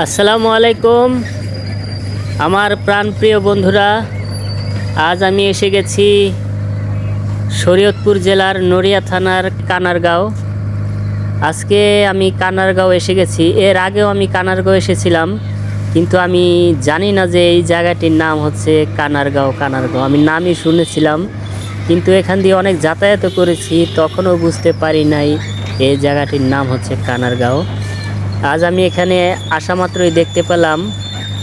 আসসালামু আলাইকুম। আমার প্রাণপ্রিয় বন্ধুরা, আজ আমি এসে গেছি শরীয়তপুর জেলার নড়িয়া থানার কানারগাঁও। আজকে আমি কানারগাঁও এসে গেছি। এর আগেও আমি কানারগাঁও এসেছিলাম, কিন্তু আমি জানি না যে এই জায়গাটির নাম হচ্ছে কানারগাঁও কানারগাঁও। আমি নামই শুনেছিলাম, কিন্তু এখান দিয়ে অনেক যাতায়াত করেছি, তখনও বুঝতে পারি নাই এই জায়গাটির নাম হচ্ছে কানারগাঁও। আজ আমি এখানে আসা মাত্রই দেখতে পেলাম।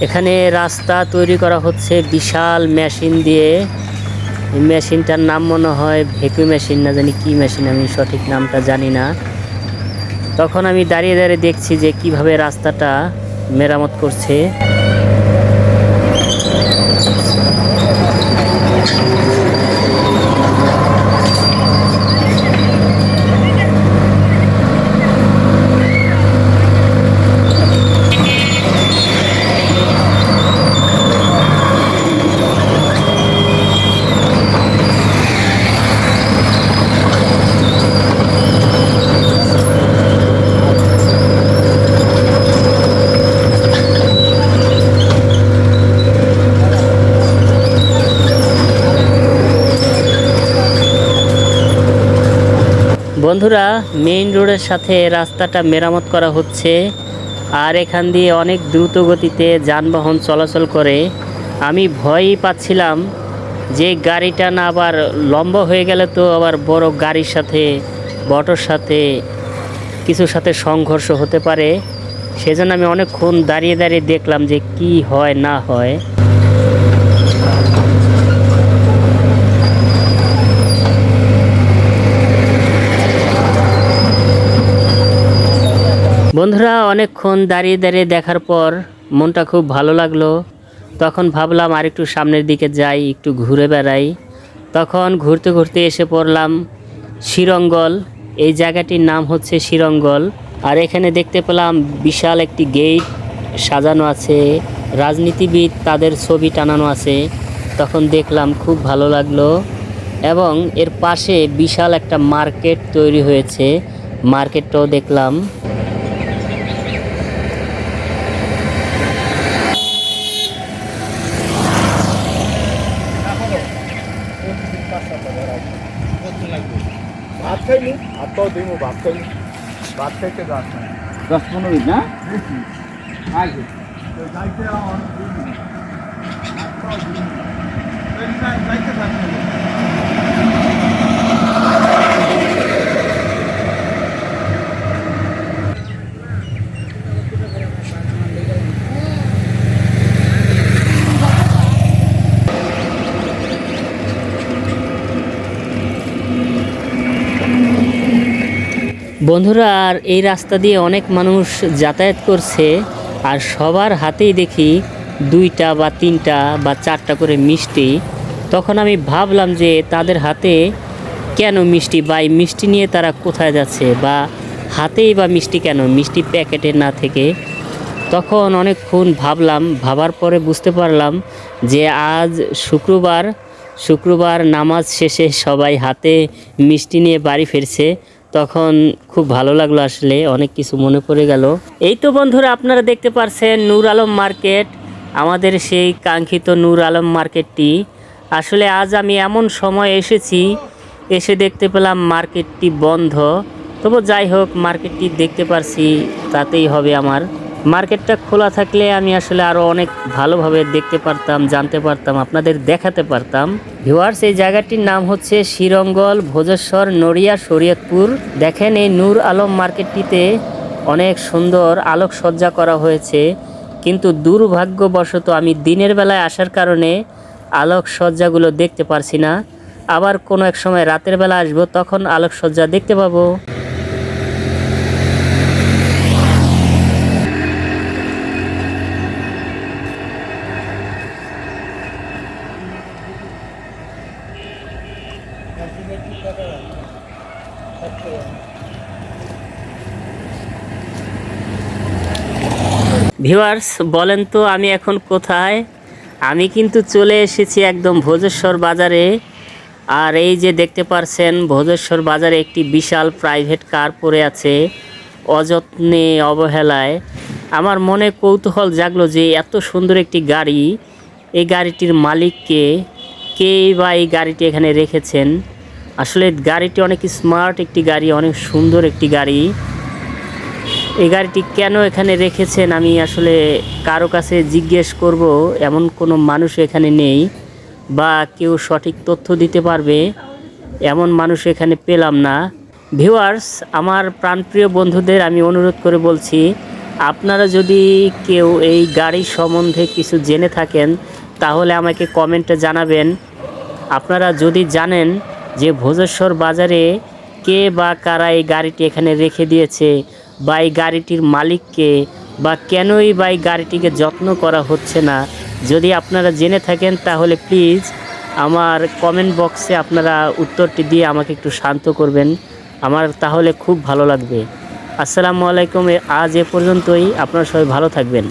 এখানে রাস্তা তৈরি করা হচ্ছে বিশাল মেশিন দিয়ে। এই মেশিনটার নাম মনে হয় ভেকু মেশিন, না জানি কি মেশিন, আমি সঠিক নামটা জানি না। তখন আমি দাঁড়িয়ে দাঁড়িয়ে দেখছি যে কীভাবে রাস্তাটা মেরামত করছে। বন্ধুরা মেইন রোডের সাথে রাস্তাটা মেরামত করা হচ্ছে আর এখান দিয়ে অনেক দ্রুত গতিতে যানবাহন চলাচল করে। আমি ভয়ই পাচ্ছিলাম যে গাড়িটা না আবার লম্বা হয়ে গেলে তো আবার বড় গাড়ির সাথে বটোর সাথে কিছুর সাথে সংঘর্ষ হতে পারে। সেজন্য আমি অনেকক্ষণ দাঁড়িয়ে দাঁড়িয়ে দেখলাম যে কি হয়, না হয়। বন্ধুরা, অনেকক্ষণ দাঁড়িয়ে দাঁড়িয়ে দেখার পর মনটা খুব ভালো লাগল। তখন ভাবলাম আর একটু সামনের দিকে যাই, একটু ঘুরে বেড়াই। তখন ঘুরতে ঘুরতে এসে পড়লাম শিরঙ্গল। এই জায়গাটির নাম হচ্ছে শিরঙ্গল। আর এখানে দেখতে পেলাম বিশাল একটি গেট সাজানো আছে। রাজনীতিবিদ তাদের ছবি টানানো আছে। তখন দেখলাম খুব ভালো লাগল এবং এর পাশে বিশাল একটা মার্কেট তৈরি হয়েছে। মার্কেটটাও দেখলাম। ভাত খাইনি ভাত পাও দিমু ভাত খাইনি। ভাত খাইতে গাছ দশ পনেরো মিনিট না? আগে তো যাইতে যাইতে থাকবে বন্ধুরা, আর এই রাস্তা দিয়ে অনেক মানুষ যাতায়াত করছে, আর সবার হাতেই দেখি দুইটা বা তিনটা বা চারটা করে মিষ্টি। তখন আমি ভাবলাম যে তাদের হাতে কেন মিষ্টি বা মিষ্টি নিয়ে তারা কোথায় যাচ্ছে বা হাতেই বা মিষ্টি কেন? মিষ্টি প্যাকেটে না থেকে। তখন অনেকক্ষণ ভাবলাম, ভাবার পরে বুঝতে পারলাম যে আজ শুক্রবার শুক্রবার নামাজ শেষে সবাই হাতে মিষ্টি নিয়ে বাড়ি ফিরছে। তখন খুব ভালো লাগল আসলে, অনেক কিছু মনে পড়ে গেল। এই তো বন্ধুরা, আপনারা দেখতে পারছেন নূর আলম মার্কেট, আমাদের সেই কাঙ্ক্ষিত নূর আলম মার্কেটটি। আসলে আজ আমি এমন সময় এসেছি, এসে দেখতে পেলাম মার্কেটটি বন্ধ। তবু যাই হোক, মার্কেটটি দেখতে পারছি, তাতেই হবে আমার। মার্কেটটা খোলা থাকলে আমি আসলে আরও অনেক ভালোভাবে দেখতে পারতাম, জানতে পারতাম, আপনাদের দেখাতে পারতাম। ভিউয়ার্স এই জায়গাটির নাম হচ্ছে শ্রীরঙ্গল, ভোজেশ্বর, নড়িয়া, শরীয়তপুর। দেখেন এই নূর আলম মার্কেটটিতে অনেক সুন্দর আলোকসজ্জা করা হয়েছে। কিন্তু দুর্ভাগ্যবশত আমি দিনের বেলায় আসার কারণে আলোকসজ্জাগুলো দেখতে পারছি না। আবার কোনো এক সময় রাতের বেলা আসব, তখন আলোকসজ্জা দেখতে পাবো। ভিউয়ার্স বলেন তো আমি এখন কোথায়? আমি কিন্তু চলে এসেছি একদম ভোজেশ্বর বাজারে। আর এই যে দেখতে পারছেন, ভোজেশ্বর বাজারে একটি বিশাল প্রাইভেট কার পড়ে আছে, অযত্নে, অবহেলায়। আমার মনে কৌতূহল জাগলো যে এত সুন্দর একটি গাড়ি, এই গাড়িটির মালিককে কে বা এই গাড়িটি এখানে রেখেছেন? আসলে গাড়িটি অনেক স্মার্ট একটি গাড়ি, অনেক সুন্দর একটি গাড়ি। এই গাড়িটি কেন এখানে রেখেছেন আমি আসলে কারও কাছে জিজ্ঞেস করব, এমন কোনো মানুষ এখানে নেই বা কেউ সঠিক তথ্য দিতে পারবে, এমন মানুষ এখানে পেলাম না। ভিউয়ার্স, আমার প্রাণপ্রিয় বন্ধুদের আমি অনুরোধ করে বলছি, আপনারা যদি কেউ এই গাড়ি সম্বন্ধে কিছু জেনে থাকেন, তাহলে আমাকে কমেন্টে জানাবেন। আপনারা যদি জানেন যে ভোজেশ্বর বাজারে কে বা কারা এই গাড়িটি এখানে রেখে দিয়েছে বা এই গাড়িটির মালিককে বা কেনই বা এই গাড়িটিকে যত্ন করা হচ্ছে না, যদি আপনারা জেনে থাকেন তাহলে প্লিজ আমার কমেন্ট বক্সে আপনারা উত্তরটি দিয়ে আমাকে একটু শান্ত করবেন। আমার তাহলে খুব ভালো লাগবে। আসসালামু আলাইকুম আজ এ পর্যন্তই। আপনারা সবাই ভালো থাকবেন।